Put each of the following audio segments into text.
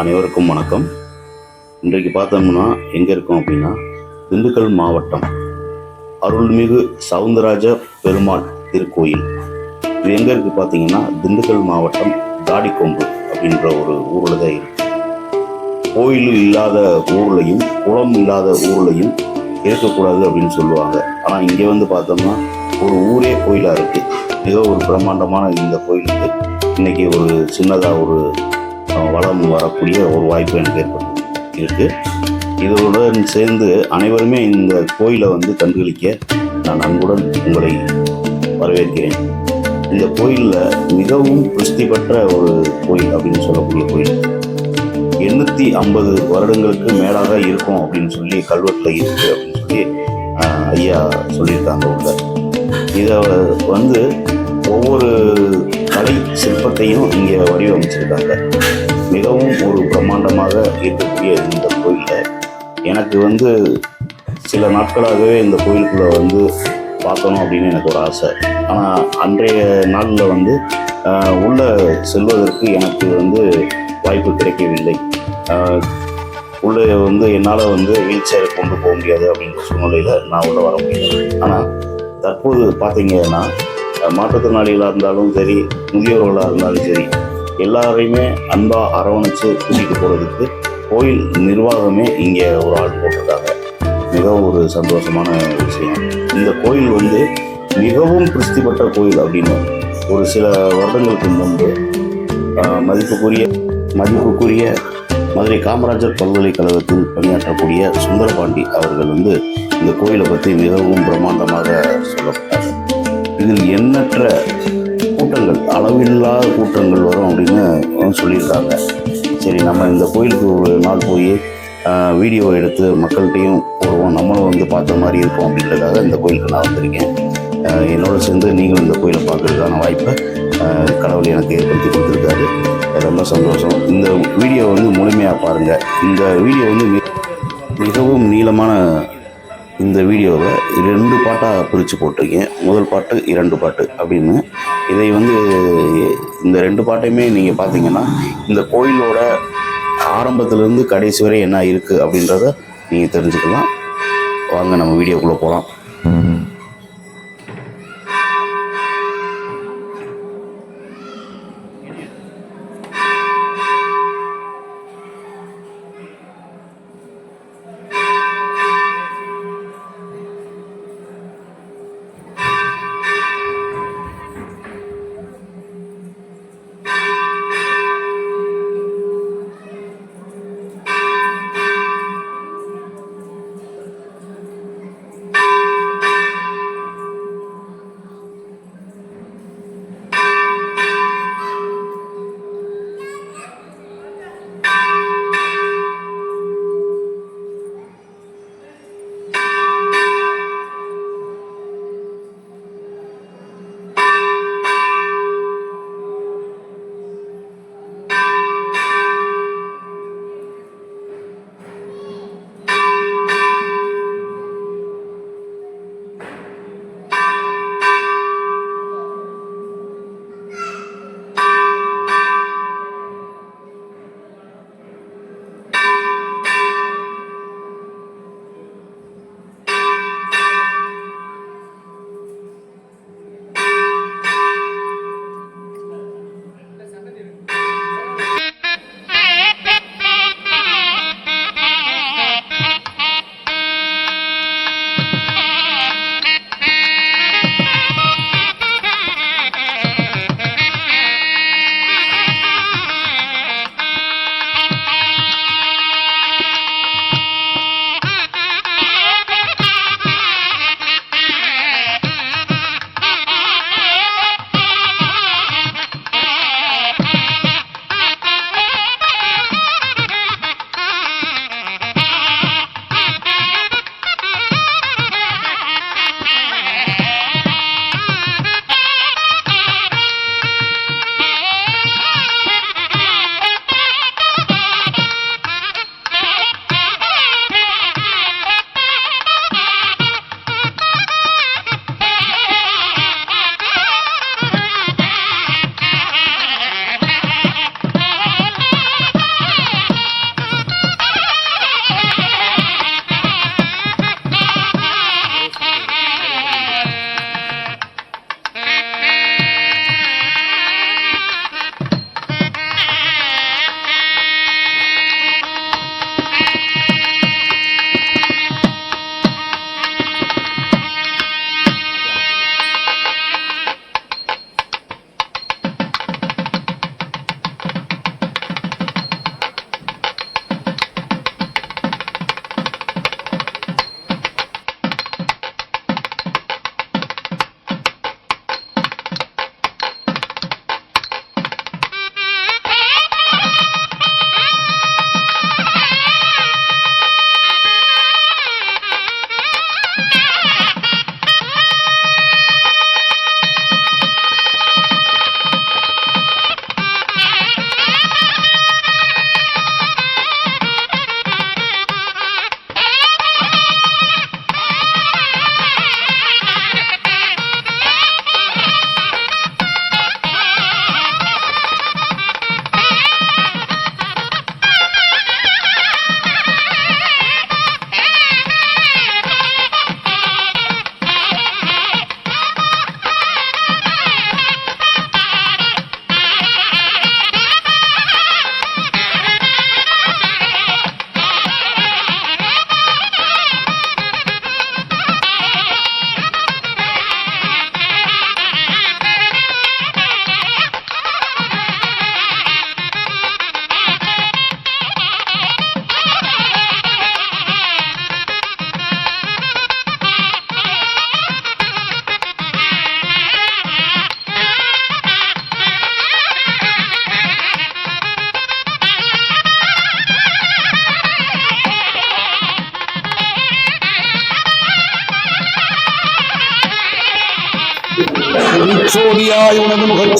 அனைவருக்கும் வணக்கம். இன்றைக்கு பார்த்தோம்னா எங்கே இருக்கோம் அப்படின்னா திண்டுக்கல் மாவட்டம். அருள்மிகு சவுந்தரராஜ பெருமாள் திருக்கோயில். இது எங்கே இருக்குது பார்த்தீங்கன்னா திண்டுக்கல் மாவட்டம் தாடிக்கொம்பு அப்படின்ற ஒரு ஊரில் தான் இருக்கு. கோயில் இல்லாத ஊர்லையும் குளம் இல்லாத ஊர்லையும் இருக்கக்கூடாது அப்படின்னு சொல்லுவாங்க. ஆனால் இங்கே வந்து பார்த்தோம்னா ஒரு ஊரே கோயிலாக இருக்குது மிக ஒரு பிரம்மாண்டமான இந்த கோயிலுக்கு இன்றைக்கி ஒரு சின்னதாக ஒரு வளம் வரக்கூடிய ஒரு வாய்ப்பு எனக்கு ஏற்பட்டு இருக்குது இதனுடன் சேர்ந்து அனைவருமே இந்த கோயிலை வந்து கண்டுகளிக்க நான் அன்புடன் உங்களை வரவேற்கிறேன். இந்த கோயிலில் மிகவும் பிரசித்தி பெற்ற ஒரு கோயில் அப்படின்னு சொல்லக்கூடிய கோயில். எண்ணூற்றி ஐம்பது வருடங்களுக்கு மேலாக இருக்கும் அப்படின்னு சொல்லி கல்வெட்டில் இருக்குது அப்படின்னு சொல்லி ஐயா சொல்லியிருக்காங்க உள்ள. இதை வந்து ஒவ்வொரு கலை சிற்பத்தையும் இங்கே வடிவமைச்சிருக்காங்க. மிகவும் ஒரு பிரம்மாண்டமாக இருக்கக்கூடிய இந்த கோயிலில். எனக்கு வந்து சில நாட்களாகவே இந்த கோயிலுக்குள்ளே வந்து பார்க்கணும் அப்படின்னு எனக்கு ஒரு ஆசை. ஆனால் அன்றைய நாளில் வந்து உள்ளே செல்வதற்கு எனக்கு வந்து வாய்ப்பு கிடைக்கவில்லை. உள்ளே வந்து என்னால் வந்து வீல் சேர் கொண்டு போக முடியாது அப்படின்ற சூழ்நிலையில் நான் உள்ளே வர முடியல. ஆனால் தற்போது பார்த்தீங்கன்னா மாற்றுத்திறனாளிகளாக இருந்தாலும் சரி முதியோர்களாக இருந்தாலும் சரி எல்லாரையுமே அன்பாக அரவணைச்சு கூட்டிகிட்டு போகிறதுக்கு கோயில் நிர்வாகமே இங்கே ஒரு ஆள் போட்டிருக்காங்க. மிகவும் ஒரு சந்தோஷமான விஷயம். இந்த கோயில் வந்து மிகவும் பிரசித்தி கோயில் அப்படின்னு ஒரு சில வருடங்களுக்கு முன்பு மதிப்புக்குரிய மதிப்புக்குரிய மதுரை காமராஜர் பல்கலைக்கழகத்தில் பணியாற்றக்கூடிய சுந்தரபாண்டி அவர்கள் வந்து இந்த கோயிலை பற்றி மிகவும் பிரம்மாண்டமாக சொல்லப்பட்டார். இதில் எண்ணற்ற கூட்டங்கள் அளவில்லாத கூட்டங்கள் வரும் அப்படின்னு சொல்லியிருக்காங்க. சரி நம்ம இந்த கோயிலுக்கு ஒரு நாள் போய் வீடியோ எடுத்து மக்கள்கிட்டையும் போடுவோம். நம்மளும் வந்து பார்த்த மாதிரி இருக்கும் அப்படின்றதுக்காக இந்த கோயிலுக்கு நான் வந்திருக்கேன். என்னோட சேர்ந்து நீங்களும் இந்த கோயிலை பார்க்கறதுக்கான வாய்ப்பை கடவுள் எனக்கு ஏற்படுத்தி கொடுத்துருக்காரு. ரொம்ப சந்தோஷம். இந்த வீடியோ வந்து முழுமையாக பாருங்கள் இந்த வீடியோ வந்து மிகவும் நீளமான இந்த வீடியோவை ரெண்டு பாட்டாக பிரித்து போட்டிருக்கேன். முதல் பாட்டு இரண்டு பாட்டு அப்படின்னு. இதை வந்து இந்த ரெண்டு பாட்டையுமே நீங்கள் பார்த்தீங்கன்னா இந்த கோயிலோட ஆரம்பத்துலேருந்து கடைசி வரை என்ன இருக்குது அப்படின்றத நீங்கள் தெரிஞ்சுக்கலாம். வாங்க நம்ம வீடியோக்குள்ளே போகலாம்.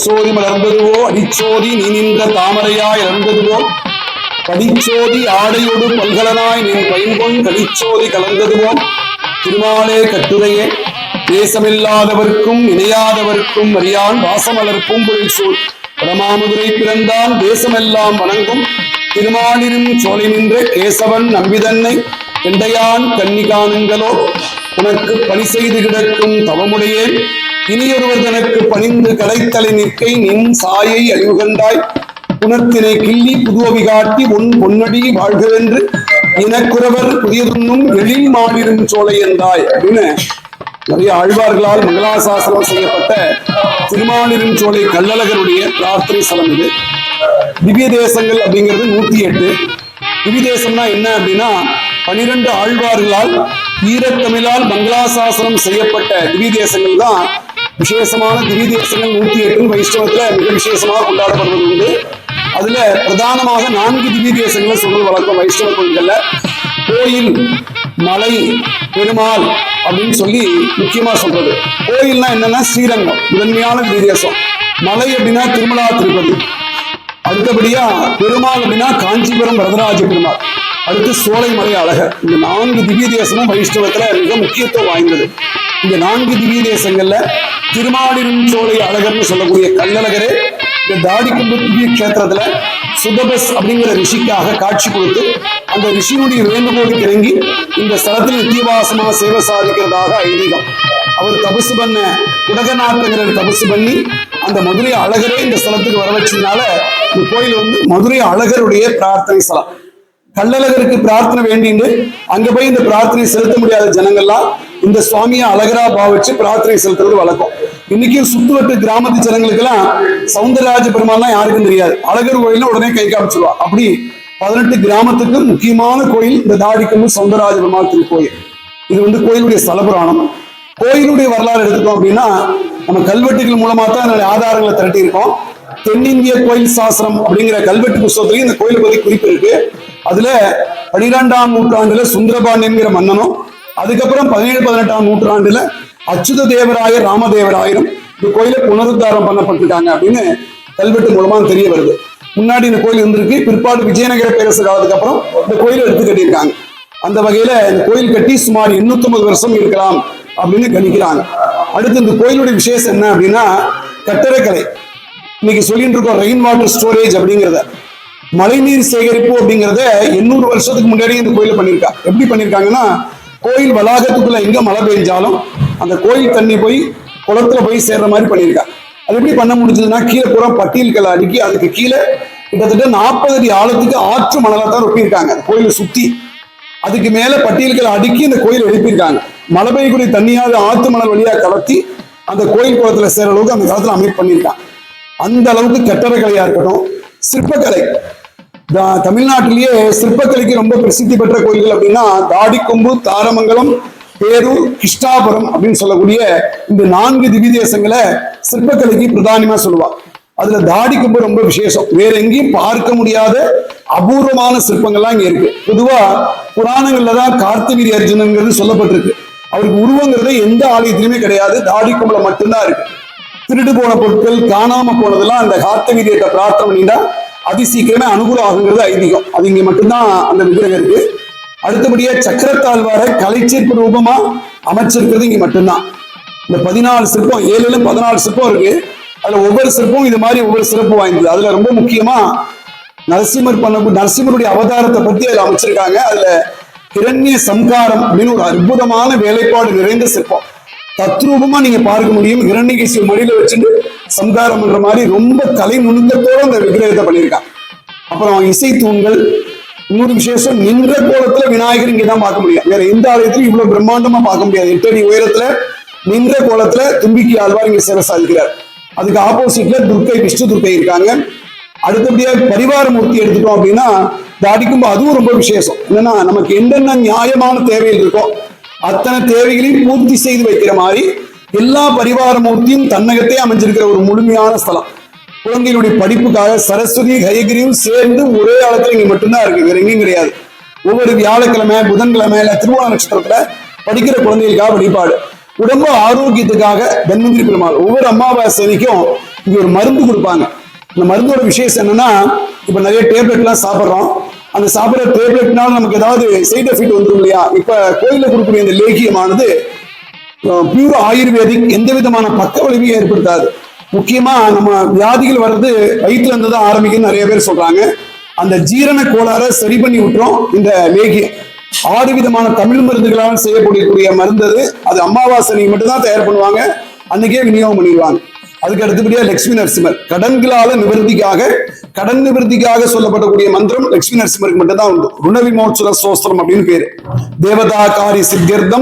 உனது முகச்சோதி மலர்ந்ததுவோ அடிச்சோதி நீ நின்ற தாமரையாய் இறந்ததுவோ படிச்சோதி ஆடையோடு பல்கலனாய் நின் பைம்பொன் கடிச்சோதி கலந்ததுவோ திருமாலே கட்டுரையே தேசமில்லாதவர்க்கும் இணையாதவர்க்கும் அறியான் வாசமலர் பூம்பொழில் சூழ். பரமாமுதுரை பிறந்தான் தேசமெல்லாம் வணங்கும். திருமாலினும் சோலை நின்ற கேசவன் நம்பிதன்னை எண்டையான் கன்னி காணுங்களோ? உனக்கு பணி செய்து கிடக்கும் தவமுடையேன். இனியொருவர் தனக்கு பணிந்து கடைத்தலை நிற்கை நின் சாயை அழிவுகண்டாய். குணத்தினை கிள்ளி புதுவவி காட்டி உன் பொன்னடி வாழ்கவென்று இனக்குறவர் புதியதுன்னும் எழில் மாடிரும் சோலை என்றாய் அப்படின்னு நிறைய ஆழ்வார்களால் மங்களாசாசனம் செய்யப்பட்ட திருமாலிரும் சோலை கள்ளழகருடைய பிரார்த்தனை ஸ்தலம் இது. திவ்ய தேசங்கள் அப்படிங்கிறது நூத்தி எட்டு. திவ்ய தேசம்னா என்ன அப்படின்னா பனிரெண்டு ஆழ்வார்களால் ஈரத்தமிழால் மங்களாசாசனம் செய்யப்பட்ட திவ்ய தேசங்கள் தான் விசேஷமான திவ்ய தேசங்கள் நூத்தி எட்டு வைஷ்ணவத்துல மிக விசேஷமாக கொண்டாடப்படுவது உண்டு அதுல பிரதானமாக நான்கு திவ்ய தேசங்களை சொல்றது வழக்கம். வைஷ்ணவ கோயில்கள்ல கோயில் மலை பெருமாள் அப்படின்னு சொல்லி முக்கியமா சொல்றது. கோயில்னா என்னன்னா ஸ்ரீரங்கம் முதன்மையான திவ்ய தேசம் மலை அப்படின்னா திருமலா திருப்பதி. அடுத்தபடியா பெருமாள் அப்படின்னா காஞ்சிபுரம் வரதராஜ பெருமாள். அடுத்து சோலைமலை அழகர். இந்த நான்கு திவ்ய தேசமும் வைஷ்ணவத்துல மிக முக்கியத்துவம் வாய்ந்தது. இந்த நான்கு திவ்ய தேசங்கள்ல திருமாலிரும் சோலை அழகர்னு சொல்லக்கூடிய கல்லழகரே இந்த தாடிக்கும்பு திவ்ய கஷேத்திரத்துல சுதபஸ் அப்படிங்கிற ரிஷிக்காக காட்சி கொடுத்து அந்த ரிஷியுடைய வேண்டுகோளுக்கு இறங்கி இந்த ஸ்தலத்தில் நித்தியவாசமா சேவை சாதிக்கிறதாக ஐதீகம். அவர் தபசு பண்ண குடகநாத்தங்கிற தபசு பண்ணி அந்த மதுரை அழகரே இந்த ஸ்தலத்துக்கு வர வச்சதுனால இந்த கோயில் வந்து மதுரை அழகருடைய பிரார்த்தனை ஸ்தலம். கள்ளழகருக்கு பிரார்த்தனை வேண்டிண்டு அங்க போய் இந்த பிரார்த்தனை செலுத்த முடியாத ஜனங்கள்லாம் இந்த சுவாமியை அழகரா பாவிச்சு பிரார்த்தனை செலுத்துறது வழக்கம். இன்னைக்கும் சுத்துவட்டு கிராமத்து ஜனங்களுக்கெல்லாம் சவுந்தரராஜ பெருமாள்லாம் யாருக்கும் தெரியாது. அழகர் கோயில்னு உடனே கை காமிச்சிருவா. அப்படி பதினெட்டு கிராமத்துக்கு முக்கியமான கோயில் இந்த தாடிக்கம்பு சவுந்தரராஜ பெருமாள் திருக்கோயில். இது வந்து கோயிலுடைய ஸ்தலபுராணம். கோயிலுடைய வரலாறு எடுத்துக்கோம் அப்படின்னா நம்ம கல்வெட்டுகள் மூலமா தான் அதனுடைய ஆதாரங்களை திரட்டி இருக்கோம் தென்னிந்திய கோயில் சாஸ்திரம் அப்படிங்கிற கல்வெட்டு புஸ்தகத்திலையும் இந்த கோயில் பத்தி குறிப்பு இருக்கு அதுல பனிரெண்டாம் நூற்றாண்டுல சுந்தரபாண்டியன்கிற மன்னனும் அதுக்கப்புறம் பதினேழு பதினெட்டாம் நூற்றாண்டுல அச்சுத தேவராயர் ராமதேவராயரும் இந்த கோயிலை புனருத்தாரம் பண்ணப்பட்டிருக்காங்க அப்படின்னு கல்வெட்டு மூலமா தெரிய வருது. முன்னாடி இந்த கோயில் இருந்திருக்கு பிற்பாடு விஜயநகர பேரரசு காலத்துக்கு அப்புறம் இந்த கோயிலை எடுத்து கட்டியிருக்காங்க. அந்த வகையில இந்த கோயில் கட்டி சுமார் 850 வருஷம் இருக்கலாம் அப்படின்னு கணிக்கிறாங்க. அடுத்து இந்த கோயிலுடைய விசேஷம் என்ன அப்படின்னா கட்டடக்கலை. இன்னைக்கு சொல்லிட்டு இருக்கோம் ரெயின் வாட்டர் ஸ்டோரேஜ் அப்படிங்கிறத. மழைநீர் சேகரிப்பு அப்படிங்கிறத எண்ணூறு வருஷத்துக்கு முன்னாடி இந்த கோயில பண்ணியிருக்கா எப்படி பண்ணியிருக்காங்கன்னா கோயில் வளாகத்துக்குள்ள எங்க மழை பெஞ்சாலும் அந்த கோயில் தண்ணி போய் குளத்துல போய் சேர்ற மாதிரி பண்ணியிருக்காங்க. அது எப்படி பண்ண முடிஞ்சதுன்னா கீழே பூரா பட்டியல்களை அடுக்கி அதுக்கு கீழே கிட்டத்தட்ட நாற்பது அடி ஆழத்துக்கு ஆற்று மணலை தான் ரொப்பியிருக்காங்க. கோயிலை சுத்தி அதுக்கு மேல பட்டியல்களை அடுக்கி இந்த கோயில் எழுப்பியிருக்காங்க. மழை பெய்யக்கூடிய தண்ணியாவது ஆற்று மணல் வழியா கலத்தி அந்த கோயில் குளத்துல சேர அளவுக்கு அந்த காலத்துல அமைப்பு பண்ணியிருக்காங்க. அந்த அளவுக்கு கட்டடக்கலையா இருக்கட்டும் சிற்பக்கலை தமிழ்நாட்டிலேயே சிற்பக்கலைக்கு ரொம்ப பிரசித்தி பெற்ற கோயில்கள் அப்படின்னா தாடிக்கொம்பு தாரமங்கலம் பேரூர் கிருஷ்ணாபுரம் அப்படின்னு சொல்லக்கூடிய இந்த நான்கு திவிதேசங்களை சிற்பக்கலைக்கு பிரதானமா சொல்லுவா. அதுல தாடிக்கொம்பு ரொம்ப விசேஷம். வேற எங்கேயும் பார்க்க முடியாத அபூர்வமான சிற்பங்கள்லாம் இங்க இருக்கு. பொதுவா புராணங்கள்ல தான் கார்த்திவீரி அர்ஜுனங்கிறது சொல்லப்பட்டிருக்கு. அவருக்கு உருவங்கிறது எந்த ஆலயத்திலுமே கிடையாது. தாடிக்கொம்புல மட்டும்தான் இருக்கு. திருடு போன பொருட்கள் காணாம போனதெல்லாம் அந்த கார்த்தவீரியத்தை பிரார்த்தனை பண்ணிட்டா அதிசீக்கிரமே அனுகூலம் ஆகுங்கிறது ஐதீகம். அது இங்க மட்டும்தான் அந்த விக்கிரகம் இருக்கு. அடுத்தபடியா சக்கரத்தாழ்வாரை கலைச்சீர்ப்பு ரூபமா அமைச்சிருக்கிறது இங்க மட்டும்தான். இந்த பதினாலு சிற்பம் ஏழுல பதினாலு சிற்பம் இருக்கு. அதுல ஒவ்வொரு சிற்பம் இது மாதிரி ஒவ்வொரு சிறப்பு வாய்ந்தது. அதுல ரொம்ப முக்கியமா நரசிம்மர் பண்ண நரசிம்மருடைய அவதாரத்தை பத்தி அதுல அமைச்சிருக்காங்க. அதுல ஹிரண்ய சம்காரம் அப்படின்னு ஒரு அற்புதமான வேலைப்பாடு நிறைந்த சிற்பம். தத்ரூபமா நீங்க பார்க்க முடியும். இரண்யகேசிய மடியில வச்சுட்டு சம்காரம் பண்ற மாதிரி ரொம்ப கலை நுணுக்கத்தோட அந்த விக்கிரகத்தை பண்ணியிருக்கான் அப்புறம் இசை தூண்கள் இன்னொரு விசேஷம் நின்ற கோலத்துல விநாயகர் இங்கே தான் பார்க்க முடியும். வேற எந்த ஆலயத்திலும் இவ்வளவு பிரம்மாண்டமா பார்க்க முடியாது. எட்டு அடி உயரத்துல நின்ற கோலத்துல தும்பிக்கை ஆழ்வார் இங்க சேவை சாதிக்கிறார். அதுக்கு ஆப்போசிட்ல துர்க்கை விஷ்ணு துர்க்கை இருக்காங்க. அடுத்தபடியா பரிவார மூர்த்தி எடுத்துட்டோம் அப்படின்னா தாடிக்கும் அதுவும் ரொம்ப விசேஷம். என்னன்னா நமக்கு என்னென்ன நியாயமான தேவைகள் இருக்கோ அத்தனை தேவைகளையும் பூர்த்தி செய்து வைக்கிற மாதிரி எல்லா பரிவாரமூர்த்தியும் தன்னகத்தே அமைஞ்சிருக்கிற ஒரு முழுமையான ஸ்தலம். குழந்தைகளுடைய படிப்புக்காக சரஸ்வதி ஹயகிரியும் சேர்ந்து ஒரே ஆழத்துல இங்க மட்டும்தான் இருக்கு. வேற எங்கேயும் கிடையாது. ஒவ்வொரு வியாழக்கிழமை புதன்கிழமை இல்ல திருவோண நட்சத்திரத்துல படிக்கிற குழந்தைகளுக்காக வழிபாடு. உடம்பு ஆரோக்கியத்துக்காக தன்வந்திரி பெருமாள். ஒவ்வொரு அமாவாசைக்கும் இங்க ஒரு மருந்து கொடுப்பாங்க. இந்த மருந்தோட விசேஷம் என்னன்னா இப்ப நிறைய டேப்லெட்லாம் சாப்பிட்றோம். அந்த சாப்பிட்ற டேப்லெட்னால நமக்கு ஏதாவது சைட் எஃபெக்ட் வந்துடும் இல்லையா? இப்ப கோயில கொடுக்கக்கூடிய இந்த லேகியமானது பியூர் ஆயுர்வேதிக் எந்த விதமான பக்க விளைவையும் ஏற்படுத்தாது. முக்கியமா நம்ம வியாதிகள் வர்றது வயிற்றுல இருந்து தான் ஆரம்பிக்குன்னு நிறைய பேர் சொல்றாங்க. அந்த ஜீரண கோளாறை சரி பண்ணி விட்டுரும் இந்த லேகியம் ஆறு விதமான தமிழ் மருந்துகளால் செய்யக்கூடிய மருந்து அது. அது அமாவாசனை மட்டும்தான் தயார் பண்ணுவாங்க. அன்னைக்கே விநியோகம் பண்ணிடுவாங்க. அதுக்கு அடுத்தபடியா லட்சுமி நரசிம்மர். கடன்களால நிவர்த்திக்காக கடன் நிவர்த்திக்காக சொல்லப்படக்கூடிய மந்திரம் லட்சுமி நரசிம்மருக்கு மட்டும்தான் உண்டு. ருண விமோச்சன சோஸ்திரம் அப்படின்னு பேரு. தேவதா காரி சித்தியர்த்தம்.